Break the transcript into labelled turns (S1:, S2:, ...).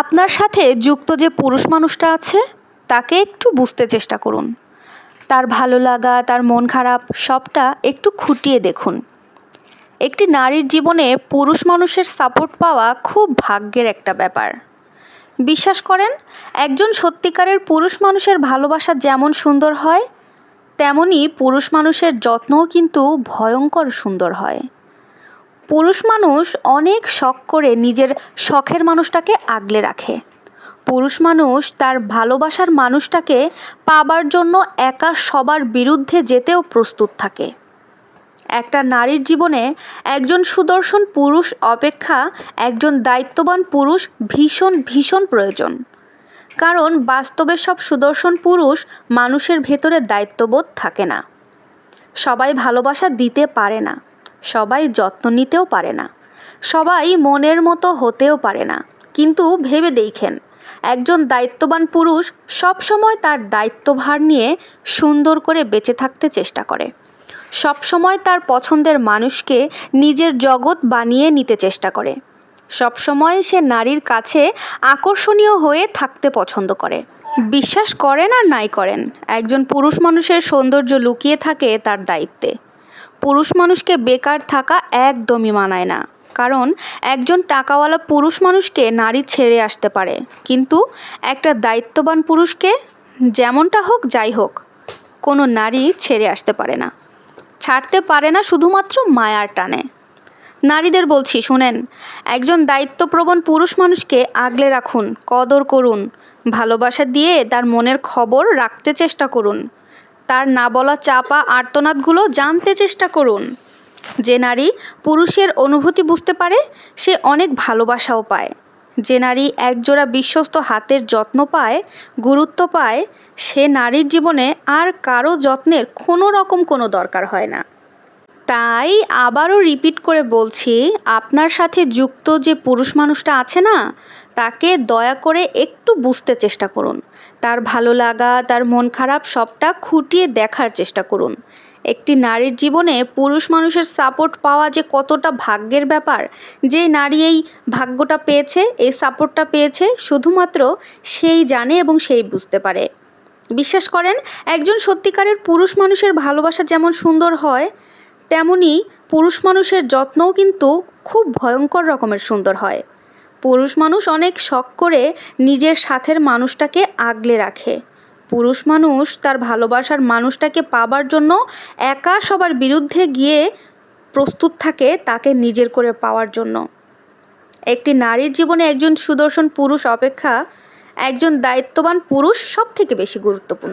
S1: আপনার সাথে যুক্ত যে পুরুষ মানুষটা আছে, তাকে একটু বুঝতে চেষ্টা করুন। তার ভালো লাগা, তার মন খারাপ, সবটা একটু খুঁটিয়ে দেখুন। একটি নারীর জীবনে পুরুষ মানুষের সাপোর্ট পাওয়া খুব ভাগ্যের একটা ব্যাপার। বিশ্বাস করেন, একজন সত্যিকারের পুরুষ মানুষের ভালোবাসা যেমন সুন্দর হয়, তেমনি পুরুষ মানুষের যত্নও কিন্তু ভয়ঙ্কর সুন্দর হয়। পুরুষ মানুষ অনেক শখ করে নিজের শখের মানুষটাকে আগলে রাখে। পুরুষ মানুষ তার ভালোবাসার মানুষটাকে পাবার জন্য একা সবার বিরুদ্ধে যেতেও প্রস্তুত থাকে। একটা নারীর জীবনে একজন সুদর্শন পুরুষ অপেক্ষা একজন দায়িত্ববান পুরুষ ভীষণ ভীষণ প্রয়োজন। কারণ বাস্তবে সব সুদর্শন পুরুষ মানুষের ভেতরে দায়িত্ববোধ থাকে না। সবাই ভালোবাসা দিতে পারে না। সবাই যত্ন নিতেও পারে না। সবাই মনের মতো হতেও পারে না। কিন্তু ভেবে দেখেন, একজন দায়িত্ববান পুরুষ সব সময় তার দায়িত্বভার নিয়ে সুন্দর করে বেঁচে থাকতে চেষ্টা করে। সব সময় তার পছন্দের মানুষকে নিজের জগৎ বানিয়ে নিতে চেষ্টা করে। সব সময় সে নারীর কাছে আকর্ষণীয় হয়ে থাকতে পছন্দ করে। বিশ্বাস করেন আর নাই করেন, একজন পুরুষ মানুষের সৌন্দর্য লুকিয়ে থাকে তার দায়িত্বে। পুরুষ মানুষকে বেকার থাকা একদমই মানায় না। কারণ একজন টাকাওয়ালা পুরুষ মানুষকে নারী ছেড়ে আসতে পারে। কিন্তু একটা দায়িত্ববান পুরুষকে যেমনটা হোক, যাই হোক, কোনো নারী ছেড়ে আসতে পারে না। ছাড়তে পারে না শুধুমাত্র মায়ার টানে। নারীদের বলছি, শুনেন, একজন দায়িত্বপ্রবণ পুরুষ মানুষকে আগলে রাখুন, কদর করুন, ভালোবাসা দিয়ে তার মনের খবর রাখতে চেষ্টা করুন। তার না বলা চাপা আর্তনাদগুলো জানতে চেষ্টা করুন। যে নারী পুরুষের অনুভূতি বুঝতে পারে, সে অনেক ভালোবাসাও পায়। যে নারী একজোড়া বিশ্বস্ত হাতের যত্ন পায়, গুরুত্ব পায়, সে নারীর জীবনে আর কারও যত্নের কোনো রকম কোনো দরকার হয় না। তাই আবারও রিপিট করে বলছি, আপনার সাথে যুক্ত যে পুরুষ মানুষটা আছে না, তাকে দয়া করে একটু বুঝতে চেষ্টা করুন। তার ভালো লাগা, তার মন খারাপ সবটা খুঁটিয়ে দেখার চেষ্টা করুন। একটি নারীর জীবনে পুরুষ মানুষের সাপোর্ট পাওয়া যে কতটা ভাগ্যের ব্যাপার, যে নারী এই ভাগ্যটা পেয়েছে, এই সাপোর্টটা পেয়েছে, শুধুমাত্র সেই জানে এবং সেই বুঝতে পারে। বিশ্বাস করেন, একজন সত্যিকারের পুরুষ মানুষের ভালোবাসা যেমন সুন্দর হয়, তেমনি পুরুষ মানুষের যত্নও কিন্তু খুব ভয়ঙ্কর রকমের সুন্দর হয়। পুরুষ মানুষ অনেক শখ করে নিজের সাথের মানুষটাকে আগলে রাখে। পুরুষ মানুষ তার ভালোবাসার মানুষটাকে পাবার জন্য একা সবার বিরুদ্ধে গিয়ে প্রস্তুত থাকে তাকে নিজের করে পাওয়ার জন্য। একটি নারীর জীবনে একজন সুদর্শন পুরুষ অপেক্ষা একজন দায়িত্ববান পুরুষ সব থেকে বেশি গুরুত্বপূর্ণ।